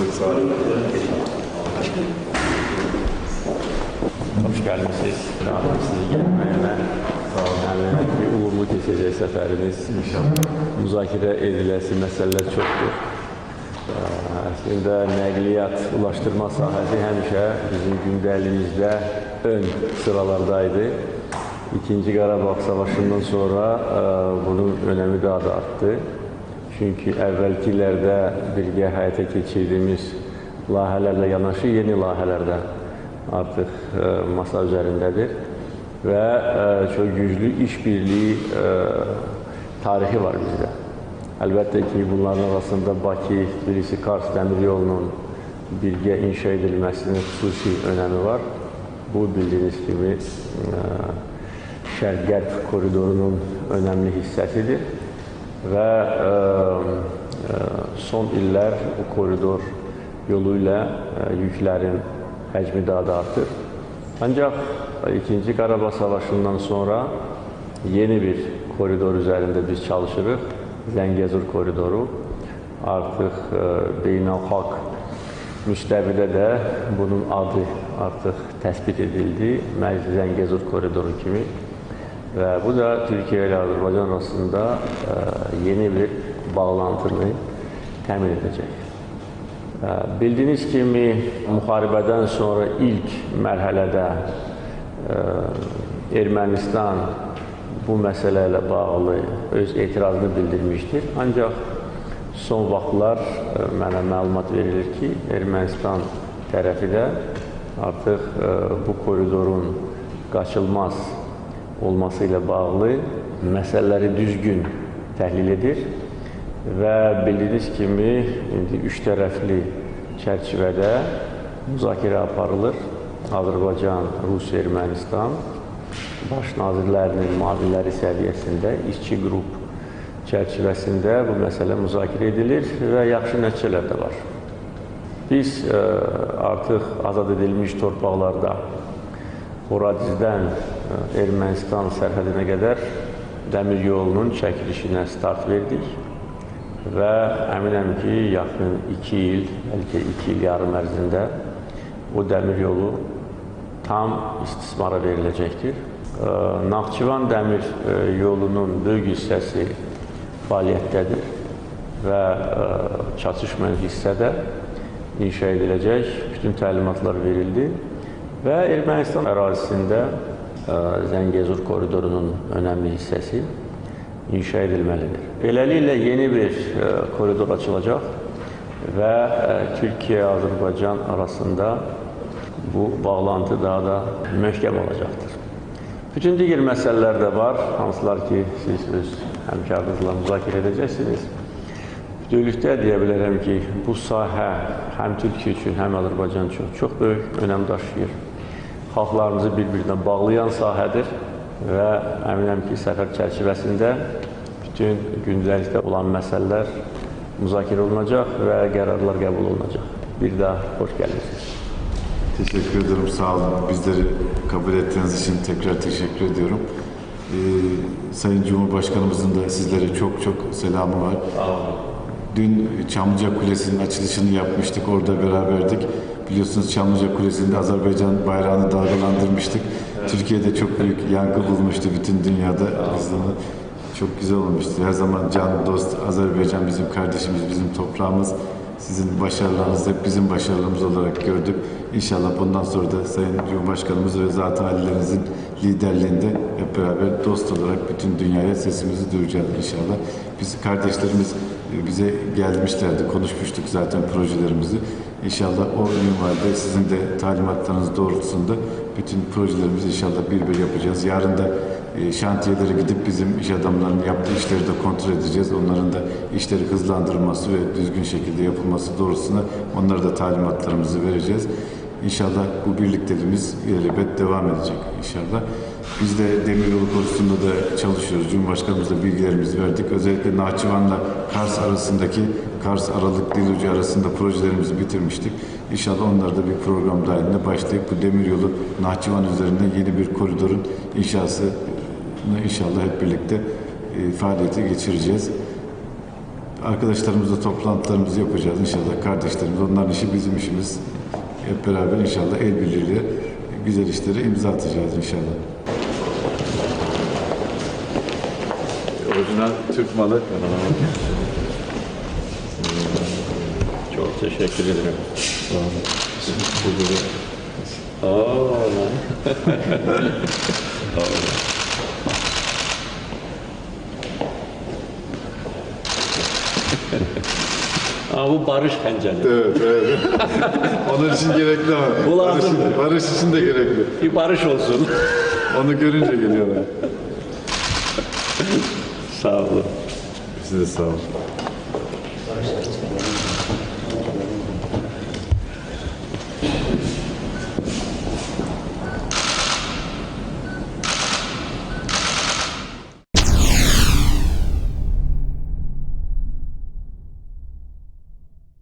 olun. Hoş gelmişsiniz. Rahmet sizi gelmeyene. Sağ olun. Bir uğurlu geçecek seferiniz. İnşallah. Müzakere edilesi meseleler çoktur. Ee, Əslində nəqliyyat, ulaştırma sahəsi həmişə bizim gündəliyimizdə ön sıralardaydı. İkinci Qarabağ Savaşı'ndan sonra e, bunun önemi daha da arttı. Çünki əvvəlki illərdə birgə həyata keçirdiyimiz layihələrlə yanaşı yeni layihələr də artıq e, masa üzərindədir və e, çox güclü işbirliyi e, tarixi var bizdə. Əlbəttə ki, bunların arasında Bakı, birisi Kars dəmir yolunun birgə inşa edilməsinin xüsusi önəmi var. Bu bildiyiniz kimi Şərq-Qərb koridorunun önəmli hissəsidir və e, e, son illər bu koridor yolu ilə e, yüklərin həcmi daha da artır. Ancaq 2-ci Qarabağ Savaşı'ndan sonra yeni bir koridor üzərində biz çalışırıq. Zəngəzur koridoru artıq e, beynəlxalq müstəvidə də bunun adı artıq təsbit edildi. Məclis Zəngəzur koridoru kimi və bu da Türkiyə ilə Azərbaycan arasında e, yeni bir bağlantını təmin edəcək. E, Bildiyiniz kimi müharibədən sonra ilk mərhələdə e, Ermənistan bu məsələ ilə bağlı öz etirazını bildirmişdir. Ancaq son vaxtlar mənə məlumat verilir ki, Ermənistan tərəfi də artıq bu koridorun qaçılmaz olması ilə bağlı məsələləri düzgün təhlil edir və bildiyiniz kimi indi üç tərəfli çərçivədə müzakirə aparılır. Azərbaycan, Rusiya, Ermənistan baş nazirlərinin müavinləri səviyyəsində işçi qrup çərçivəsində bu məsələ müzakirə edilir və yaxşı nəticələr də var. Biz ə, artıq azad edilmiş torpaqlarda Horadizdən Ermənistan sərhədinə qədər dəmir yolunun çəkilişinə start verdik və əminəm ki, yaxın 2 il, bəlkə 2 il yarım ərzində o dəmir yolu tam istismara veriləcəkdir. Naxçıvan dəmir ə, yolunun böyük hissəsi fəaliyyətdədir və ə, çatışmayan hissədə inşa ediləcək. Bütün təlimatlar verildi və Ermənistan ərazisində Zəngəzur koridorunun önəmli hissəsi inşa edilməlidir. Beləliklə yeni bir ə, koridor açılacaq və ə, Türkiyə-Azərbaycan arasında bu bağlantı daha da möhkəm olacaqdır. Bütün digər məsələlər də var, hansılar ki, siz öz həmkarınızla müzakirə edəcəksiniz. Bütövlükdə deyə bilərəm ki, bu sahə həm Türkiyə üçün, həm Azərbaycan üçün çox böyük önəm daşıyır. Xalqlarımızı bir-birinə bağlayan sahədir və əminəm ki, səfər çərçivəsində bütün gündəlikdə olan məsələlər müzakirə olunacaq və qərarlar qəbul olunacaq. Bir daha xoş gəlmisiniz. Teşekkür ederim, sağ olun. Bizleri kabul ettiğiniz için tekrar teşekkür ediyorum. Ee, Sayın Cumhurbaşkanımızın da sizlere çok çok selamı var. Dün Çamlıca Kulesi'nin açılışını yapmıştık, orada beraberdik. Biliyorsunuz Çamlıca Kulesi'nde Azerbaycan bayrağını dalgalandırmıştık. Türkiye'de çok büyük yankı bulmuştu bütün dünyada. Biz de onu çok güzel olmuştu. Her zaman can dost Azerbaycan bizim kardeşimiz, bizim toprağımız. Sizin başarılarınızı hep bizim başarılarımız olarak gördük. İnşallah bundan sonra da Sayın Cumhurbaşkanımız ve zat halilerinizin liderliğinde hep beraber dost olarak bütün dünyaya sesimizi duyuracağız inşallah. Biz kardeşlerimiz bize gelmişlerdi, konuşmuştuk zaten projelerimizi. İnşallah o minvalde sizin de talimatlarınız doğrultusunda bütün projelerimizi inşallah bir bir yapacağız. Yarın da e, şantiyelere gidip bizim iş adamlarının yaptığı işleri de kontrol edeceğiz. Onların da işleri hızlandırılması ve düzgün şekilde yapılması doğrultusunda onlara da talimatlarımızı vereceğiz. İnşallah bu birlikteliğimiz ilelebet devam edecek inşallah. Biz de demiryolu konusunda da çalışıyoruz. Cumhurbaşkanımızla bilgilerimizi verdik. Özellikle Nahçıvan'la Kars arasındaki Kars Aralık Dilucu arasında projelerimizi bitirmiştik. İnşallah onlar da bir program dahilinde başlayıp bu demiryolu Nahçıvan üzerinde yeni bir koridorun inşasını inşallah hep birlikte e, faaliyete geçireceğiz. Arkadaşlarımızla toplantılarımızı yapacağız inşallah. Kardeşlerimiz, onların işi bizim işimiz. Hep beraber inşallah el birliğiyle güzel işlere imza atacağız inşallah. Orijinal Türk malı. Çok teşekkür ederim. Oo. Ama bu barış pencere. Evet, evet. Onun için gerekli ama. Bu lazım. Barış, barış için de gerekli. Bir barış olsun. Onu görünce geliyorlar. Sağ olun. Size sağ olun.